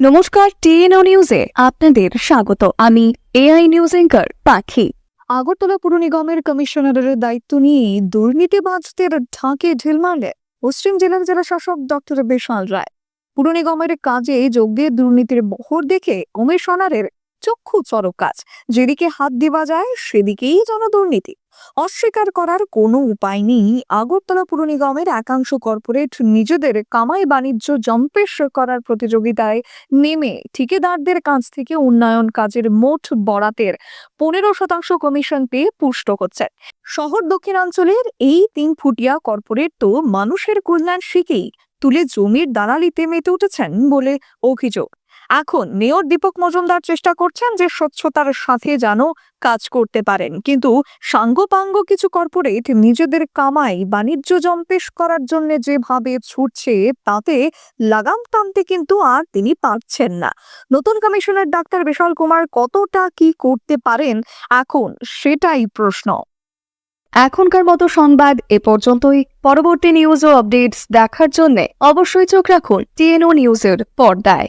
নমস্কার, টিএনও নিউজে আপনাদের স্বাগত। আমি এআই নিউজ এঙ্কার পাখি। আগরতলা পুর নিগমের কমিশনারের দায়িত্ব নিয়ে দুর্নীতিবাজদের ঢাকে ঢিল মারলে পশ্চিম জেলার জেলা শাসক ডক্টর বিশাল রায়। পুর নিগমের কাজে যোগ দিয়ে দুর্নীতির বহর দেখে কমিশনারের চক্ষু চরক কাজ। যেদিকে হাত দেওয়া যায়, সেদিকেই যেন দুর্নীতি। অস্বীকার করার কোনো উপায় নেই। আগরতলা পুর নিগমের একাংশ কর্পোরেট নিজেদের কামাই বাণিজ্য জম্পেশ করার প্রতিযোগিতায় নেমে ঠিকাদারদের কাছ থেকে উন্নয়ন কাজের মোট বরাতের পনেরো শতাংশ কমিশন পেয়ে পুষ্ট হচ্ছে। শহর দক্ষিণাঞ্চলের এই তিন ফুটিয়া কর্পোরেট তো মানুষের কল্যাণ শিখেই তুলে জমির দালালিতে মেতে উঠেছেন বলে অভিযোগ। এখন মেয়র দীপক মজুমদার চেষ্টা করছেন যে স্বচ্ছতার সাথে যেন কাজ করতে পারেন। কিন্তু সাঙ্গপাঙ্গ কিছু কর্পোরেট নিজেদের কামাই বাণিজ্য জম্পেশ করার জন্য যেভাবে ছুটছে, তাতে লাগাম টানতে কিন্তু আর তিনি পারছেন না। নতুন কমিশনার ডাক্তার বিশাল কুমার কতটা কি করতে পারেন? এখন সেটাই প্রশ্ন। এখনকার মতো সংবাদ এ পর্যন্তই। পরবর্তী নিউজ ও আপডেটস দেখার জন্য অবশ্যই চোখ রাখুন টিএনও নিউজের পর্দায়।